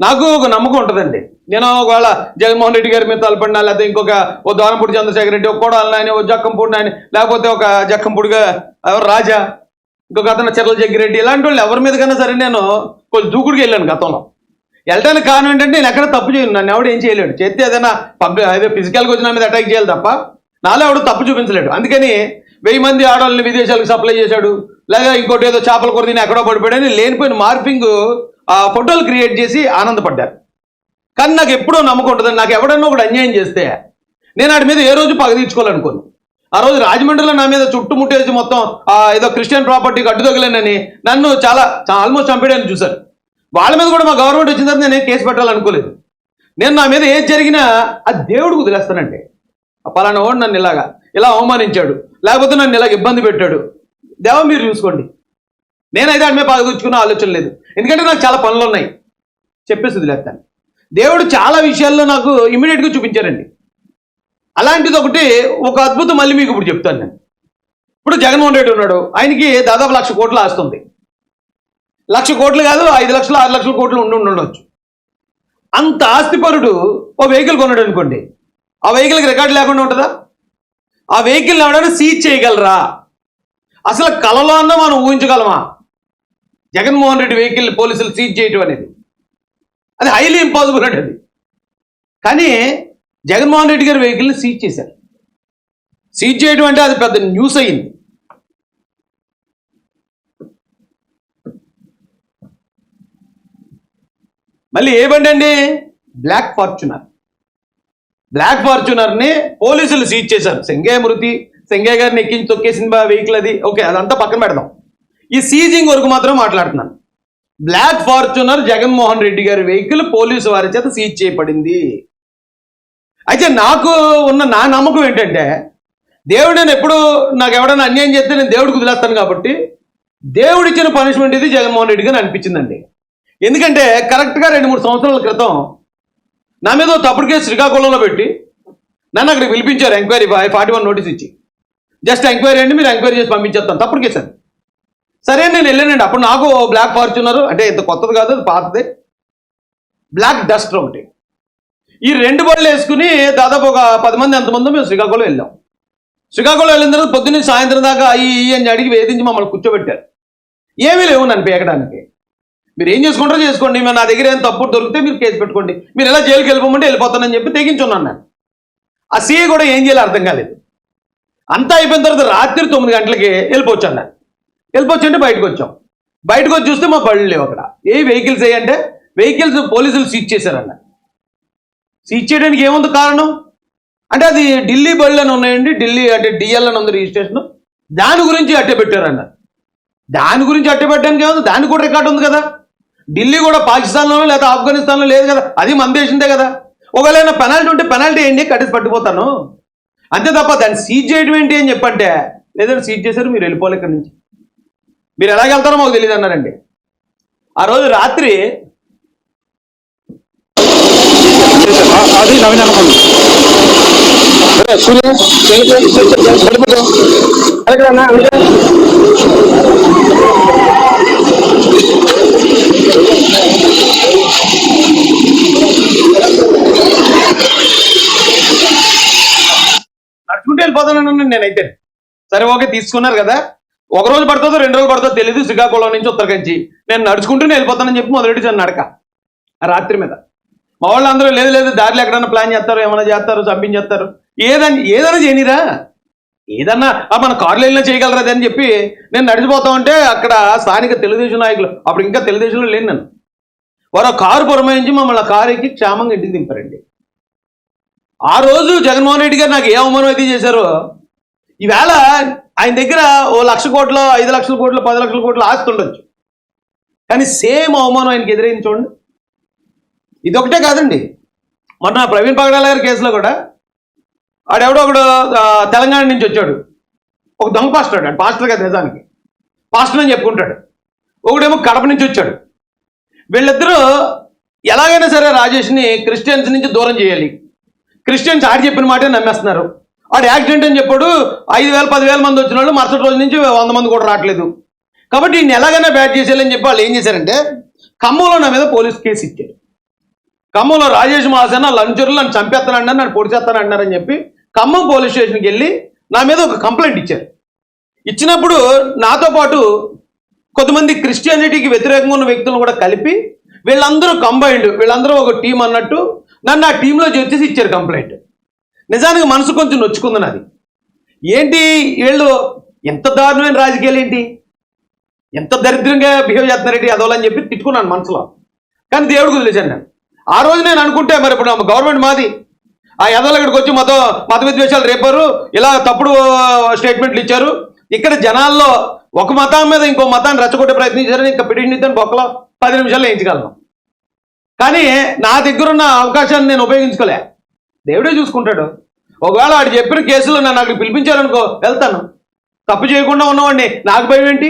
నాకు ఒక నమ్మకం ఉంటుందండి. నేను ఒకవేళ జగన్మోహన్ రెడ్డి గారి మీద తలపడినా లేకపోతే ఇంకొక ఓ దోరంపూడి చంద్రశేఖర రెడ్డి ఒక కోడాలని ఓ జక్కంపూడి నాయని లేకపోతే ఒక జక్కంపూడిగా ఎవరు రాజా ఇంకొక అతను చెర్ల జగ్గిరెడ్డి ఇలాంటి వాళ్ళు ఎవరి మీద కన్నా సరే నేను కొంచెం దూకుడికి వెళ్ళాను గతంలో. వెళ్ళడానికి కారణం ఏంటంటే నేను ఎక్కడ తప్పు చేయను. నన్ను ఎవడు ఏం చేయలేడు. చేస్తే ఏదైనా పబ్ అదే ఫిజికల్గా వచ్చిన మీద అటాక్ చేయాలి తప్ప నాలో ఎవడు తప్పు చూపించలేడు. అందుకని వెయ్యి మంది ఆడవాళ్ళని విదేశాలకు సప్లై చేశాడు. లేదా ఇంకోటి ఏదో చేపల కొర ఎక్కడో పడిపోయాడని లేనిపోయిన మార్పింగ్ ఫోటోలు క్రియేట్ చేసి ఆనందపడ్డారు. కానీ నాకు ఎప్పుడూ నమ్మకం ఉంటుంది నాకు ఎవడన్నా ఒకటి అన్యాయం చేస్తే నేను వాడి మీద ఏ రోజు పగ తీర్చుకోవాలనుకోను ఆ రోజు రాజమండ్రిలో నా మీద చుట్టుముట్టేసి మొత్తం ఏదో క్రిస్టియన్ ప్రాపర్టీకి అడ్డుదొగలేనని నన్ను చాలా ఆల్మోస్ట్ చంపేయడానికి చూశారు. వాళ్ళ మీద కూడా మా గవర్నమెంట్ వచ్చిన తర్వాత నేను కేసు పెట్టాలనుకోలేదు. నేను నా మీద ఏది జరిగినా అది దేవుడికి వదిలేస్తానండి పలానా వాడు నన్ను ఇలాగా ఇలా అవమానించాడు లేకపోతే నన్ను ఇలాగ ఇబ్బంది పెట్టాడు. దేవ మీరు చూసుకోండి. నేనైతే ఆడి మీద పాల్గొచ్చుకున్న ఆలోచన లేదు. ఎందుకంటే నాకు చాలా పనులు ఉన్నాయి. చెప్పేసి వదిలేస్తాను. దేవుడు చాలా విషయాల్లో నాకు ఇమీడియట్గా చూపించారండి అలాంటిది ఒకటి ఒక అద్భుతం మళ్ళీ మీకు ఇప్పుడు చెప్తాను నేను. ఇప్పుడు జగన్మోహన్ రెడ్డి ఉన్నాడు. ఆయనకి దాదాపు లక్ష కోట్లు ఆస్తుంది. లక్ష కోట్లు కాదు ఐదు లక్షలు ఆరు లక్షల కోట్లు ఉండి ఉండొచ్చు. అంత ఆస్తిపరుడు ఓ వెహికల్ కొన్నాడు అనుకోండి. ఆ వెహికల్కి రికార్డు లేకుండా ఉంటుందా? ఆ వెహికల్ ఎవడైనా సీజ్ చేయగలరా? అసలు కలలో అన్న మనం ఊహించగలమా? జగన్మోహన్ రెడ్డి వెహికల్ పోలీసులు సీజ్ చేయటం అనేది. అది హైలీ ఇంపాసిబుల్ అండి అది. కానీ జగన్మోహన్ రెడ్డి గారి వెహికల్ని సీజ్ చేశారు. సీజ్ చేయడం అంటే అది పెద్ద న్యూస్ అయింది. మళ్ళీ ఏ బండి అండి? బ్లాక్ ఫార్చునర్ బ్లాక్ ఫార్చునర్ని పోలీసులు సీజ్ చేశారు. సెంగే మృతి సెంగే గారిని ఎక్కించి తొక్కేసింది బా వెహికల్ అది. ఓకే అదంతా పక్కన పెడదాం. ఈ సీజింగ్ వరకు మాత్రం మాట్లాడుతున్నాను. బ్లాక్ ఫార్చునర్ జగన్మోహన్ రెడ్డి గారి వెహికల్ పోలీసు వారి చేత సీజ్ చేయబడింది. అయితే నాకు ఉన్న నా నమ్మకం ఏంటంటే దేవుడు నేను ఎప్పుడు నాకు ఎవడైనా అన్యాయం చేస్తే నేను దేవుడికి వదిలేస్తాను కాబట్టి దేవుడు ఇచ్చిన పనిష్మెంట్ ఇది జగన్మోహన్ రెడ్డి గారు అనిపించిందండి. ఎందుకంటే కరెక్ట్గా రెండు మూడు సంవత్సరాల క్రితం నా మీద తప్పుడు కేసు శ్రీకాకుళంలో పెట్టి నన్ను అక్కడికి పిలిపించారు ఎంక్వైరీ ఫార్టీ వన్ నోటీస్ ఇచ్చి. జస్ట్ ఎంక్వైరీ అండి మీరు ఎంక్వైరీ చేసి పంపించేస్తాను. తప్పుడు కేసు అది. సరే నేను వెళ్ళానండి. అప్పుడు నాకు ఓ బ్లాక్ ఫార్చునర్ అంటే ఇంత కొత్తది కాదు అది పాతది. బ్లాక్ డస్టర్ ఒకటి. ఈ రెండు బళ్ళు వేసుకుని దాదాపు ఒక పది మంది ఎంతమంది మేము శ్రీకాకుళం వెళ్ళాం. శ్రీకాకుళం వెళ్ళిన తర్వాత పొద్దున్నే సాయంత్రం దాకా ఈ అని అడిగి వేధించి మమ్మల్ని కూర్చోబెట్టారు. ఏమీ లేవు నన్ను పీకడానికి. మీరు ఏం చేసుకుంటారో చేసుకోండి. మేము నా దగ్గర ఏం తప్పుడు దొరికితే మీరు కేసు పెట్టుకోండి. మీరు ఎలా జైలుకి వెళ్ళిపోమంటే వెళ్ళిపోతానని చెప్పి తెగించున్నాను నేను ఆ సీఏ కూడా ఏం చేయాలో అర్థం కాలేదు. అంతా అయిపోయిన తర్వాత రాత్రి తొమ్మిది గంటలకి వెళ్ళిపోవచ్చు నేను వెళ్ళిపోవచ్చు అంటే బయటకు వచ్చాం బయటకు వచ్చి చూస్తే మా బళ్ళు లేవు అక్కడ. ఏ వెహికల్స్ ఏ అంటే వెహికల్స్ పోలీసులు సీజ్ చేశారన్న సీజ్ చేయడానికి ఏముంది కారణం? అంటే అది ఢిల్లీ బళ్ళు అని ఉన్నాయండి. ఢిల్లీ అంటే డిఎల్ అని ఉంది రిజిస్ట్రేషన్. దాని గురించి అట్టే పెట్టారన్న దాని గురించి అట్టే పెట్టడానికి ఏముంది? దానికి కూడా రికార్డు ఉంది కదా. ఢిల్లీ కూడా పాకిస్తాన్లోనో లేదా ఆఫ్ఘనిస్తాన్లో లేదు కదా. అది మన దేశందే కదా. ఒకవేళ పెనాల్టీ ఉంటే పెనాల్టీ ఏంటి? కట్టేసి పట్టుకుపోతాను. అంతే తప్ప దాన్ని సీజ్ చేయడం ఏంటి అని చెప్పంటే లేదంటే సీజ్ చేశారు మీరు వెళ్ళిపోవాలి ఇక్కడి నుంచి. మీరు ఎలాగ వెళ్తారో మాకు తెలియదు అన్నారండి. ఆ రోజు రాత్రి అది నవీన్ అనుకోండి సూర్య అడగడన్నా అంటే నడుచుకుంటూ వెళ్ళిపోతానన్నాను నేనైతే. సరే ఓకే తీసుకున్నారు కదా. ఒక రోజు పడుతుందో రెండు రోజులు పడుతుందో తెలియదు శ్రీకాకుళం నుంచి ఉత్తరకంచి నేను నడుచుకుంటూనే వెళ్ళిపోతానని చెప్పి మొదలెట్టించాను నడక. రాత్రి మీద. మా వాళ్ళు అందరూ లేదు లేదు దారిలో ఎక్కడన్నా ప్లాన్ చేస్తారు ఏమైనా చేస్తారు చంపించేస్తారు. ఏదని ఏదైనా చేయనిరా. ఏదన్నా మన కార్లు వెళ్ళినా చేయగలరా అది అని చెప్పి నేను నడిచిపోతా ఉంటే అక్కడ స్థానిక తెలుగుదేశం నాయకులు అప్పుడు ఇంకా తెలుగుదేశంలో లేను నేను. వారు కారు పురమాయించి మమ్మల్ని కారు ఎక్కి క్షేమంగా ఇంటికి దింపారండి. ఆ రోజు జగన్మోహన్ రెడ్డి గారు నాకు ఏ అవమానం అయితే చేశారో ఈవేళ ఆయన దగ్గర ఓ లక్ష కోట్లు ఐదు లక్షల కోట్లు పది లక్షల కోట్లు ఆస్తి ఉండొచ్చు. కానీ సేమ్ అవమానం ఆయనకి ఎదురైంది చూడండి. ఇది ఒకటే కాదండి. మొన్న ప్రవీణ్ పగడాల గారి కేసులో కూడా ఆడెవడో ఒకడు తెలంగాణ నుంచి వచ్చాడు. ఒక దొంగ పాస్టర్ ఆడు పాస్టర్ కాదు నిజానికి. పాస్టర్ అని చెప్పుకుంటాడు. ఒకడేమో కడప నుంచి వచ్చాడు. వీళ్ళిద్దరూ ఎలాగైనా సరే రాజేష్ని క్రిస్టియన్స్ నుంచి దూరం చేయాలి. క్రిస్టియన్స్ ఆడి చెప్పిన మాటే నమ్మేస్తున్నారు. వాడు యాక్సిడెంట్ అని చెప్పాడు ఐదు వేల పదివేల మంది వచ్చిన వాళ్ళు మరుసటి రోజు నుంచి వంద మంది కూడా రావట్లేదు. కాబట్టి ఈయన ఎలాగైనా బ్యాట్ చేసేయాలని చెప్పి వాళ్ళు ఏం చేశారంటే ఖమ్మంలో నా మీద పోలీస్ కేసు ఇచ్చారు. ఖమ్మంలో రాజేష్ మహాసేన లంచర్లు నన్ను చంపేస్తానండి నన్ను పొడిచేస్తానంటున్నారని చెప్పి ఖమ్మం పోలీస్ స్టేషన్కి వెళ్ళి నా మీద ఒక కంప్లైంట్ ఇచ్చారు. ఇచ్చినప్పుడు నాతో పాటు కొంతమంది క్రిస్టియానిటీకి వ్యతిరేకంగా ఉన్న వ్యక్తులను కూడా కలిపి వీళ్ళందరూ కంబైండ్ వీళ్ళందరూ ఒక టీం అన్నట్టు నన్ను ఆ టీంలో చేర్చేసి ఇచ్చారు కంప్లైంట్. నిజానికి మనసు కొంచెం నొచ్చుకుంది నాది. ఏంటి వీళ్ళు ఎంత దారుణమైన రాజకీయాలు ఏంటి? ఎంత దరిద్రంగా బిహేవ్ చేస్తున్నారేంటి అదోలని చెప్పి తిట్టుకున్నాను మనసులో. కానీ దేవుడికి వదిలేశాను నేను. ఆ రోజు నేను అనుకుంటే మరి ఇప్పుడు గవర్నమెంట్ మాది. ఆ ఎదలు ఇక్కడికి వచ్చి మత మత విద్వేషాలు రేపారు. ఇలా తప్పుడు స్టేట్మెంట్లు ఇచ్చారు. ఇక్కడ జనాల్లో ఒక మతం మీద ఇంకో మతాన్ని రెచ్చగొట్టే ప్రయత్నించారని ఇంకా పిటిషన్ ఇద్దని బొక్కలో పది నిమిషాల్లో వేయించగలను. కానీ నా దగ్గర ఉన్న అవకాశాన్ని నేను ఉపయోగించుకోలే. దేవుడే చూసుకుంటాడు. ఒకవేళ వాడు చెప్పిన కేసులో నన్ను అక్కడికి పిలిపించారనుకో వెళ్తాను. తప్పు చేయకుండా ఉన్నవాడిని నాకు భయం ఏంటి?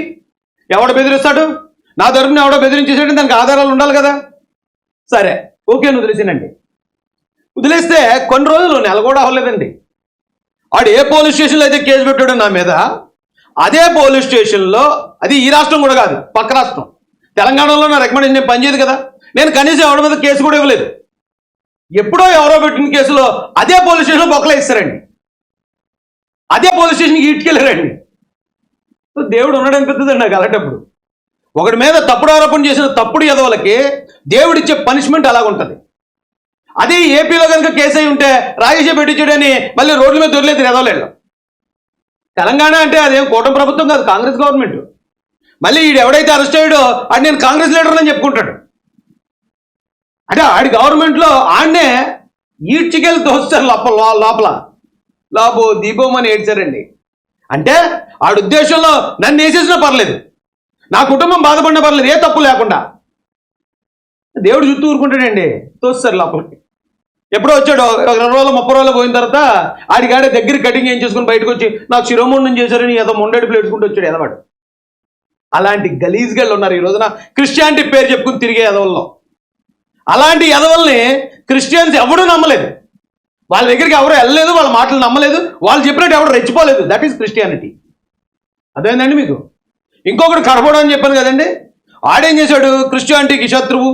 ఎవడ బెదిరిస్తాడు? నా తరపున ఎవడో బెదిరించేసాడు దానికి ఆధారాలు ఉండాలి కదా? సరే ఓకే అని వదిలేసానండి వదిలేస్తే కొన్ని రోజులు నెల కూడా అవ్వలేదండి. వాడు ఏ పోలీస్ స్టేషన్లో అయితే కేసు పెట్టాడో నా మీద అదే పోలీస్ స్టేషన్లో అది ఈ రాష్ట్రం కూడా కాదు పక్క రాష్ట్రం. తెలంగాణలో నా రికమెండేషన్ నేను పనిచేయదు కదా? నేను కనీసం ఎవరి మీద కేసు కూడా ఇవ్వలేదు. ఎప్పుడో ఎవరో పెట్టిన కేసులో అదే పోలీస్ స్టేషన్లో బొక్కలు ఇస్తారండి. అదే పోలీస్ స్టేషన్కి ఈడ్కెళ్ళారండి దేవుడు ఉన్నాడు అనిపిస్తుందండి నాకు అలాంటప్పుడు. ఒకటి మీద తప్పుడు ఆరోపణ చేసిన తప్పుడు ఎదవలకి దేవుడిచ్చే పనిష్మెంట్ అలాగుంటుంది అదే ఏపీలో కనుక కేసు అయి ఉంటే రాజేష్ పెట్టించాడని మళ్ళీ రోడ్ల మీద దొరలేదు ఎదవలేళ్ళు తెలంగాణ అంటే అదేం కూటమి ప్రభుత్వం కాదు కాంగ్రెస్ గవర్నమెంట్. మళ్ళీ ఈడు ఎవడైతే అరెస్ట్ అయ్యాడో అది నేను కాంగ్రెస్ లీడర్ అని చెప్పుకుంటాడు. అంటే ఆడి గవర్నమెంట్లో ఆడనే ఈడ్చికెళ్ళి తోస్తారు లోపల లోపల. లాభో దీపం అని ఏడ్చారండి. అంటే ఆడు ఉద్దేశంలో నన్ను వేసేసినా పర్లేదు. నా కుటుంబం బాధపడినా పర్లేదు ఏ తప్పు లేకుండా. దేవుడు చుట్టూ ఊరుకుంటాడండి. తోస్తారు లోపలికి. ఎప్పుడో వచ్చాడు ఒక రెండు రోజులు ముప్పై రోజులు పోయిన తర్వాత ఆడికాడే దగ్గర కటింగ్ ఏం చేసుకుని బయటకు వచ్చి నాకు శిరోముండం చేశారని ఏదో ముండడుపులు ప్లేట్చుకుంటూ వచ్చాడు ఎదవాడు అలాంటి గలీజ్గాళ్ళు ఉన్నారు ఈ రోజున క్రిస్టియానిటీ పేరు చెప్పుకుని తిరిగే ఎదవల్లో అలాంటి ఎదవల్ని క్రిస్టియన్స్ ఎవడూ నమ్మలేదు. వాళ్ళ దగ్గరికి ఎవరు వెళ్ళలేదు వాళ్ళ మాటలు నమ్మలేదు వాళ్ళు చెప్పినట్టు ఎవరు రెచ్చిపోలేదు. దట్ ఈస్ క్రిస్టియానిటీ అదేందండి మీకు? ఇంకొకటి కడపడం అని చెప్పాను కదండి. ఆడేం చేశాడు? క్రిస్టియానిటీకి శత్రువు.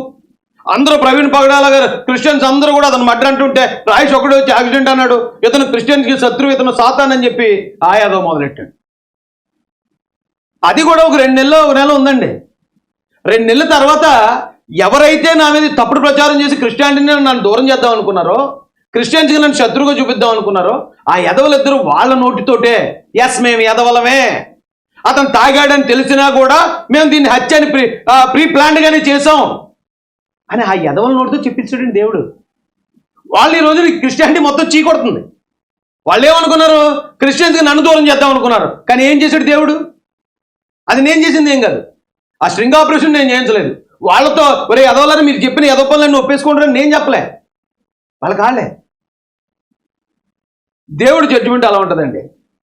అందరూ ప్రవీణ్ పగడాల గారు క్రిస్టియన్స్ అందరూ కూడా అతను మడ్డ అంటుంటే రాయిష్ ఒకడు వచ్చి యాక్సిడెంట్ అన్నాడు. ఇతను క్రిస్టియన్స్కి శత్రువు ఇతను సాతాన్ అని చెప్పి ఆయాదో మొదలెట్టాడు. అది కూడా ఒక రెండు నెలలు ఒక నెల ఉందండి. రెండు నెలల తర్వాత ఎవరైతే నా మీద తప్పుడు ప్రచారం చేసి క్రిస్టియానిటీని నన్ను దూరం చేద్దాం అనుకున్నారో క్రిస్టియన్స్కి నన్ను శత్రువుగా చూపిద్దాం అనుకున్నారో ఆ ఎదవలిద్దరూ వాళ్ళ నోటితోటే ఎస్ మేము ఎదవలమే అతను తాగాడని తెలిసినా కూడా మేము దీన్ని హత్య అని ప్రీ ప్రీ ప్లాన్డ్గానే చేసాం అని ఆ ఎదవల నోటితో చెప్పించాడు దేవుడు. వాళ్ళు ఈ రోజు క్రిస్టియానిటీ మొత్తం చీకొడుతుంది వాళ్ళు ఏమనుకున్నారు? క్రిస్టియన్స్కి నన్ను దూరం చేద్దాం అనుకున్నారు. కానీ ఏం చేశాడు దేవుడు? అది నేను చేసింది ఏం కాదు. ఆ స్ట్రింగ్ ఆపరేషన్ నేను చేయించలేదు. వాళ్ళతో ఒరే ఎదవాలని మీరు చెప్పిన ఎదవ పనులన్నీ ఒప్పేసుకుంటారని నేను చెప్పలే. వాళ్ళకి వాళ్ళే దేవుడి జడ్జిమెంట్ అలా ఉంటుందండి.